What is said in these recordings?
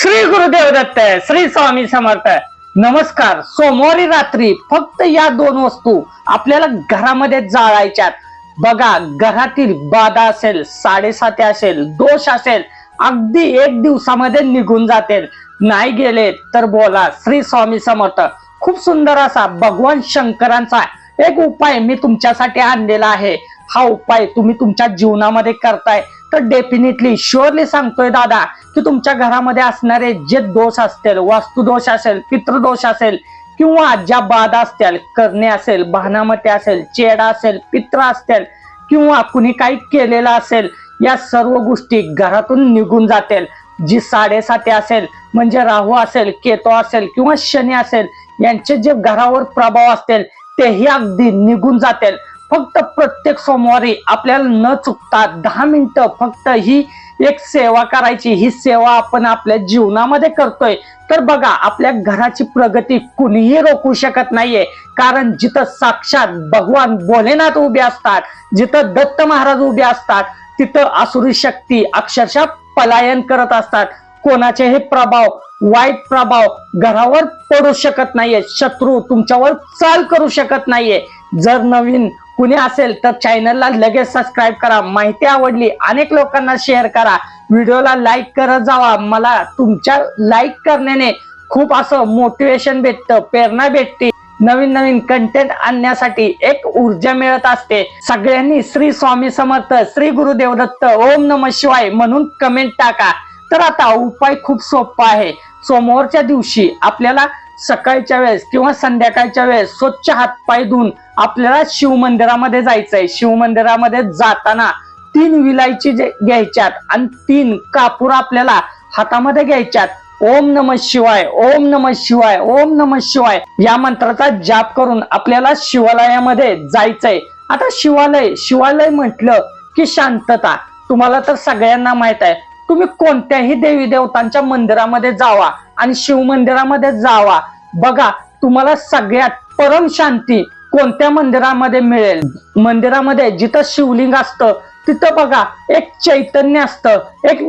श्री गुरुदेव दत्त श्री स्वामी समर्थ नमस्कार सोमवारी रात्री फक्त या दोन वस्तू आपल्याला घरामध्ये जाळायच्यात बघा घरातील बाधा असेल साडेसाती असेल दोष असेल अगदी एक दिवसामध्ये निघून जाते नाही गेले तर बोला श्री स्वामी समर्थ. खूप सुंदर असा भगवान शंकरांचा एक उपाय मी तुमच्यासाठी आणलेला आहे. हा उपाय तुम्ही तुमच्या जीवनामध्ये करताय. तर डेफिनेटली शुअरली सांगतोय दादा की तुमच्या घरामध्ये असणारे जे दोष असतील वास्तुदोष असेल पितृदोष असेल किंवा ज्या बाधा असतील करणे असेल भानामते असेल चेडा असेल पित्र असतील किंवा कुणी काही केलेलं असेल या सर्व गोष्टी घरातून निघून जातील. जी साडेसाती असेल म्हणजे राहू असेल केतो असेल किंवा शनी असेल यांचे जे घरावर प्रभाव असतील तेही अगदी निघून जातील. फक्त प्रत्येक सोमवारी आपल्याला न चुकता दहा मिनिटं फक्त ही एक सेवा करायची ही सेवा आपण आपल्या जीवनामध्ये करतोय. तर बघा आपल्या घराची प्रगती कुणीही रोखू शकत नाहीये. कारण जिथं साक्षात भगवान भोलेनाथ उभे असतात जिथं दत्त महाराज उभे असतात तिथं असुरी शक्ती अक्षरशः पलायन करत असतात. कोणाचेही प्रभाव वाईट प्रभाव घरावर पडू शकत नाहीये. शत्रू तुमच्यावर चाल करू शकत नाहीये. जर नवीन कुणी असेल तर चॅनलला लगेच सबस्क्राईब करा. माहिती आवडली अनेक लोकांना शेअर करा. व्हिडिओला लाईक करत जावा. मला तुमच्या लाईक करण्याने खूप असं मोटिवेशन भेटतं प्रेरणा भेटते. नवीन नवीन कंटेंट आणण्यासाठी एक ऊर्जा मिळत असते. सगळ्यांनी श्री स्वामी समर्थ श्री गुरुदेव दत्त ओम नम शिवाय म्हणून कमेंट टाका. तर आता उपाय खूप सोपा आहे. सोमवारच्या दिवशी आपल्याला सकाळच्या वेळेस किंवा संध्याकाळच्या वेळेस स्वच्छ हातपाय धुवून आपल्याला शिव मंदिरामध्ये जायचंय. शिव मंदिरामध्ये जाताना तीन विलायची घ्यायच्यात आणि तीन कापूर आपल्याला हातामध्ये घ्यायच्यात. ओम नम शिवाय ओम नम शिवाय ओम नम शिवाय या मंत्राचा जाप करून आपल्याला शिवालयामध्ये जायचंय. आता शिवालय शिवालय म्हटलं की शांतता. तुम्हाला तर सगळ्यांना माहीत आहे. तुम्ही कोणत्याही देवी देवतांच्या मंदिरामध्ये जावा आणि शिव मंदिरामध्ये जावा. बघा तुम्हाला सगळ्यात परम शांती कोणत्या मंदिरामध्ये मिळेल? मंदिरामध्ये जिथं शिवलिंग असतं तिथं बघा एक चैतन्य असतं एक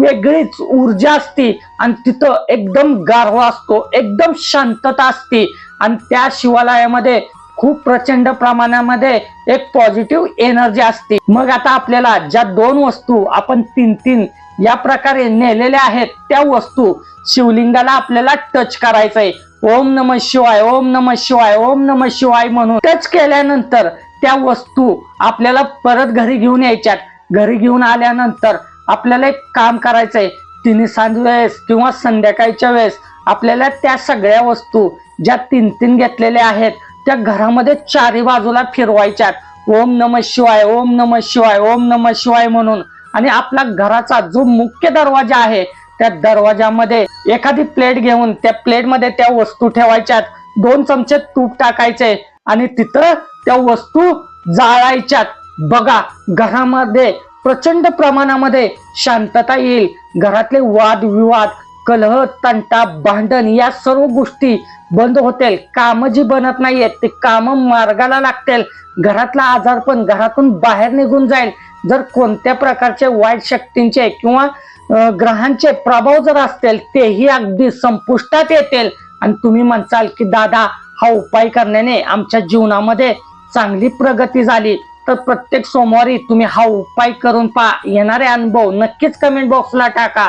वेगळीच ऊर्जा असते आणि तिथं एकदम गारवा असतो एकदम शांतता असते. आणि त्या शिवालयामध्ये खूप प्रचंड प्रमाणामध्ये एक पॉझिटिव्ह एनर्जी असते. मग आता आपल्याला ज्या दोन वस्तू आपण तीन तीन या प्रकारे नेलेल्या आहेत त्या वस्तू शिवलिंगाला आपल्याला टच करायचंय. ओम नम शिवाय ओम नम शिवाय ओम नम शिवाय म्हणून टच केल्यानंतर त्या वस्तू आपल्याला परत घरी घेऊन यायच्यात. घरी घेऊन आल्यानंतर आपल्याला एक काम करायचंय. तिन्ही सांज वेळेस किंवा संध्याकाळच्या वेळेस आपल्याला त्या सगळ्या वस्तू ज्या तीन तीन घेतलेल्या आहेत त्या घरामध्ये चारी बाजूला फिरवायच्यात. ओम नम शिवाय ओम नम शिवाय ओम नम शिवाय म्हणून. आणि आपला घराचा जो मुख्य दरवाजा आहे त्या दरवाजामध्ये एखादी प्लेट घेऊन त्या प्लेटमध्ये त्या वस्तू ठेवायच्यात. दोन चमचे तूप टाकायचे आणि तिथं त्या वस्तू जाळायच्यात. बघा घरामध्ये प्रचंड प्रमाणामध्ये शांतता येईल. घरातले वाद विवाद कलह तंटा भांडण या सर्व गोष्टी बंद होतील. काम जी बनत नाहीयेत ते काम मार्गाला लागतील. घरातला आजार पण घरातून बाहेर निघून जाईल. जर कोणत्या प्रकारचे वाईट शक्तींचे किंवा ग्रहांचे प्रभाव जर असतील तेही अगदी संपुष्टात येतील. आणि तुम्ही म्हणसाल की दादा हा उपाय करण्याने आमच्या जीवनामध्ये चांगली प्रगती झाली. तर प्रत्येक सोमवारी तुम्ही हा उपाय करून पहा. येणारे अनुभव नक्कीच कमेंट बॉक्सला टाका.